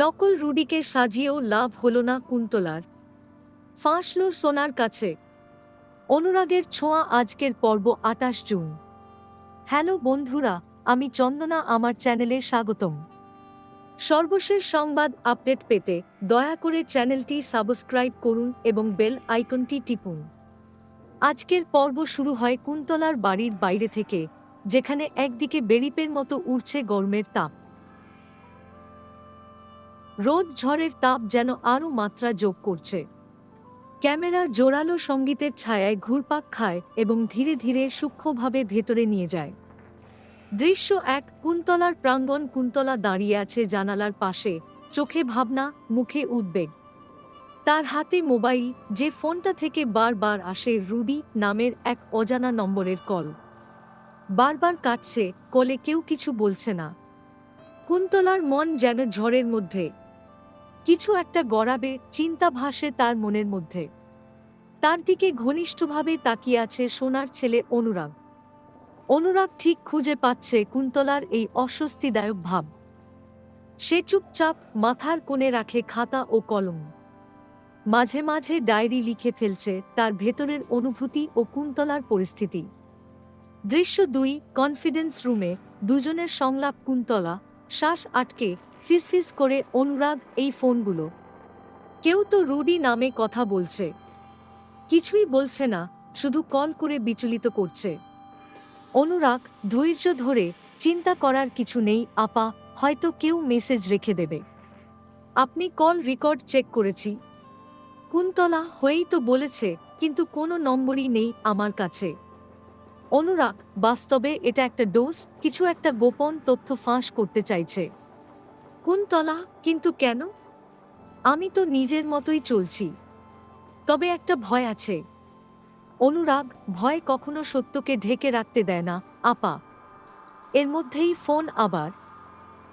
নকল রুডিকে সাজিয়েও লাভ হল না কুন্তলার। ফাঁসল সোনার কাছে। অনুরাগের ছোঁয়া আজকের পর্ব আটাশ জুন। হ্যালো বন্ধুরা, আমি চন্দনা, আমার চ্যানেলে স্বাগতম। সর্বশেষ সংবাদ আপডেট পেতে দয়া করে চ্যানেলটি সাবস্ক্রাইব করুন এবং বেল আইকনটি টিপুন। আজকের পর্ব শুরু হয় কুন্তলার বাড়ির বাইরে থেকে, যেখানে একদিকে বেরিপের মতো উড়ছে গরমের তাপ। রোদ ঝড়ের তাপ যেন আরও মাত্রা যোগ করছে। ক্যামেরা জোরালো সঙ্গীতের ছায়ায় ঘুরপাক খায় এবং ধীরে ধীরে সূক্ষ্মভাবে ভেতরে নিয়ে যায়। দৃশ্য এক কুন্তলার প্রাঙ্গণ কুন্তলা দাঁড়িয়ে আছে জানালার পাশে, চোখে ভাবনা, মুখে উদ্বেগ। তার হাতে মোবাইল, যে ফোনটা থেকে বারবার আসে রুডি নামের এক অজানা নম্বরের কল। বারবার কাটছে, কলে কেউ কিছু বলছে না। কুন্তলার মন যেন ঝড়ের মধ্যে। কিছু একটা গড়াবে চিন্তা ভাসে তার মনের মধ্যে। তার দিকে ঘনিষ্ঠভাবে তাকিয়ে আছে সোনার ছেলে অনুরাগ। অনুরাগ ঠিক খুঁজে পাচ্ছে কুন্তলার এই অস্বস্তিদায়ক ভাব। সে চুপচাপ মাথার কোণে রাখে খাতা ও কলম। মাঝে মাঝে ডায়েরি লিখে ফেলছে তার ভেতরের অনুভূতি ও কুন্তলার পরিস্থিতি। দৃশ্য দুই, কনফিডেন্স রুমে দুজনের সংলাপ কুন্তলা শ্বাস আটকে ফিসফিস করে অনুরাগ এই ফোনগুলো। কেউ তো রুডি নামে কথা বলছে। কিছুই বলছে না, শুধু কল করে বিচলিত করছে। অনুরাগ ধৈর্য ধরে চিন্তা করার কিছু নেই, আপা, হয়তো কেউ মেসেজ রেখে দেবে। আপনি কল রেকর্ড চেক করেছি। কুন্তলা হয়েই তো বলেছে, কিন্তু কোনো নম্বরই নেই আমার কাছে। অনুরাগ বাস্তবে এটা একটা ডোজ, কিছু একটা গোপন তথ্য ফাঁস করতে চাইছে। কুন্তলা, কিন্তু কেন? আমি তো নিজের মতোই চলছি। তবে একটা ভয় আছে। অনুরাগ ভয় কখনো সত্যকে ঢেকে রাখতে দেয় না, আপা। এর মধ্যেই ফোন আবার।